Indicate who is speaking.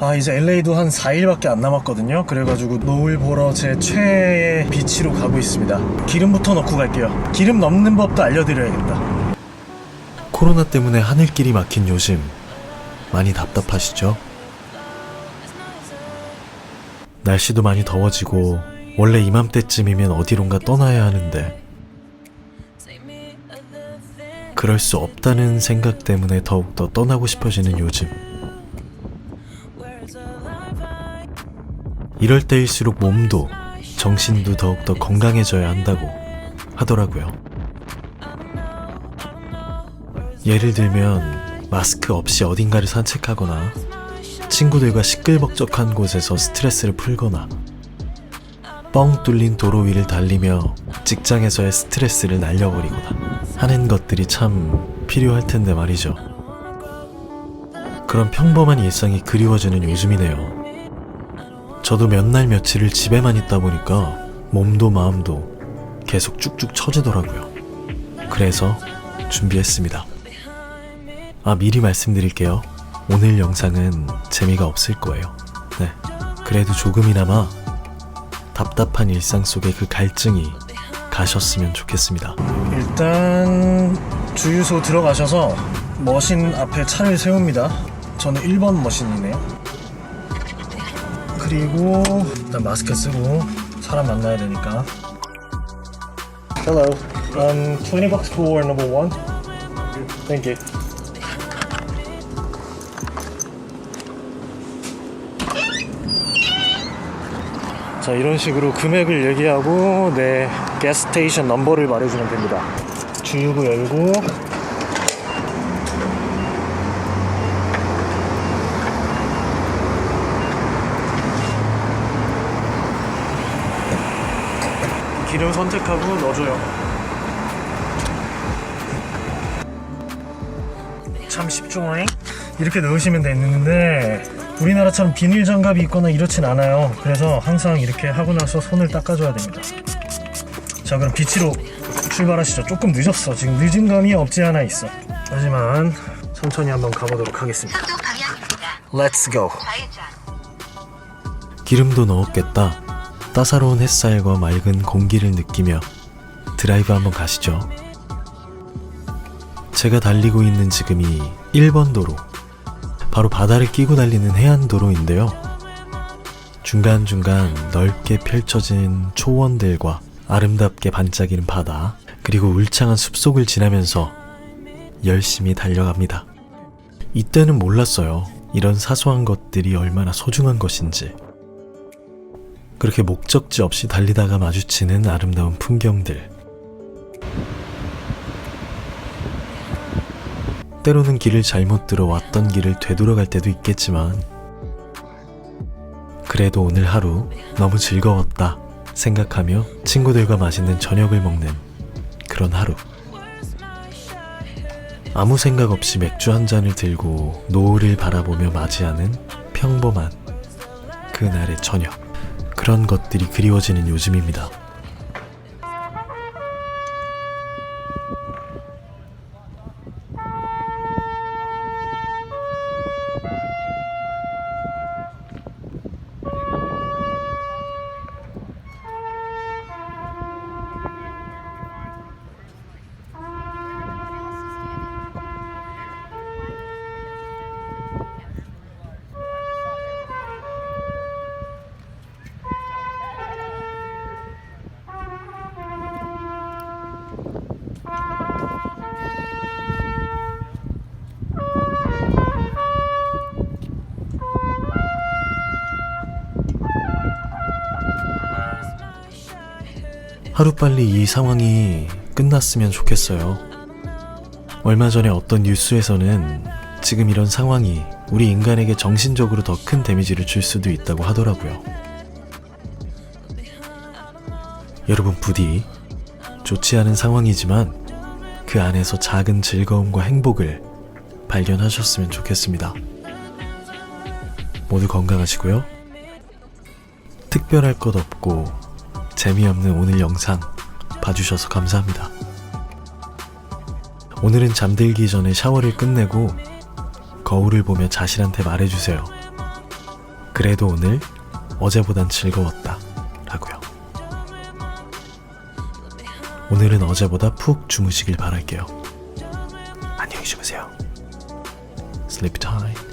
Speaker 1: 아 이제 LA도 한 4일밖에 안 남았거든요. 그래가지고 노을 보러 제 최애의 비치로 가고 있습니다. 기름부터 넣고 갈게요. 기름 넣는 법도 알려드려야겠다. 코로나 때문에 하늘길이 막힌 요즘 많이 답답하시죠? 날씨도 많이 더워지고 원래 이맘때쯤이면 어디론가 떠나야 하는데 그럴 수 없다는 생각 때문에 더욱더 떠나고 싶어지는 요즘 이럴 때일수록 몸도 정신도 더욱더 건강해져야 한다고 하더라고요. 예를 들면 마스크 없이 어딘가를 산책하거나 친구들과 시끌벅적한 곳에서 스트레스를 풀거나 뻥 뚫린 도로 위를 달리며 직장에서의 스트레스를 날려버리거나 하는 것들이 참 필요할 텐데 말이죠. 그런 평범한 일상이 그리워지는 요즘이네요. 저도 몇 날 며칠을 집에만 있다 보니까 몸도 마음도 계속 쭉쭉 처지더라고요. 그래서 준비했습니다. 아, 미리 말씀드릴게요. 오늘 영상은 재미가 없을 거예요. 네. 그래도 조금이나마 답답한 일상 속의 그 갈증이 가셨으면 좋겠습니다. 일단 주유소 들어가셔서 머신 앞에 차를 세웁니다. 저는 1번 머신이네요. 그리고 일단 마스크 쓰고 사람 만나야 되니까. Hello. Um, 20 bucks for number one. Thank you. 자 이런 식으로 금액을 얘기하고 내 가스테이션 넘버를 말해주면 됩니다 주유구 열고 기름 선택하고 넣어줘요. 참 쉽죠 이렇게 넣으시면 되는데 우리나라처럼 비닐 장갑이 있거나 이렇진 않아요. 그래서 항상 이렇게 하고 나서 손을 닦아줘야 됩니다. 자 그럼 비치로 출발하시죠. 조금 늦었어. 지금 늦은 감이 없지 않아 있어. 하지만 천천히 한번 가보도록 하겠습니다. Let's go. 기름도 넣었겠다 따사로운 햇살과 맑은 공기를 느끼며 드라이브 한번 가시죠 제가 달리고 있는 지금이 1번 도로 바로 바다를 끼고 달리는 해안 도로인데요. 중간중간 넓게 펼쳐진 초원들과 아름답게 반짝이는 바다, 그리고 울창한 숲속을 지나면서 열심히 달려갑니다. 이때는 몰랐어요. 이런 사소한 것들이 얼마나 소중한 것인지. 그렇게 목적지 없이 달리다가 마주치는 아름다운 풍경들. 때로는 길을 잘못 들어 왔던 길을 되돌아갈 때도 있겠지만 그래도 오늘 하루 너무 즐거웠다 생각하며 친구들과 맛있는 저녁을 먹는 그런 하루 아무 생각 없이 맥주 한 잔을 들고 노을을 바라보며 맞이하는 평범한 그날의 저녁 그런 것들이 그리워지는 요즘입니다. 하루빨리 이 상황이 끝났으면 좋겠어요. 얼마 전에 어떤 뉴스에서는 지금 이런 상황이 우리 인간에게 정신적으로 더 큰 데미지를 줄 수도 있다고 하더라고요. 여러분 부디 좋지 않은 상황이지만 그 안에서 작은 즐거움과 행복을 발견하셨으면 좋겠습니다. 모두 건강하시고요. 특별할 것 없고 재미없는 오늘 영상 봐주셔서 감사합니다. 오늘은 잠들기 전에 샤워를 끝내고 거울을 보며 자신한테 말해주세요. 그래도 오늘 어제보단 즐거웠다. 라고요. 오늘은 어제보다 푹 주무시길 바랄게요. 안녕히 주무세요. Sleep time.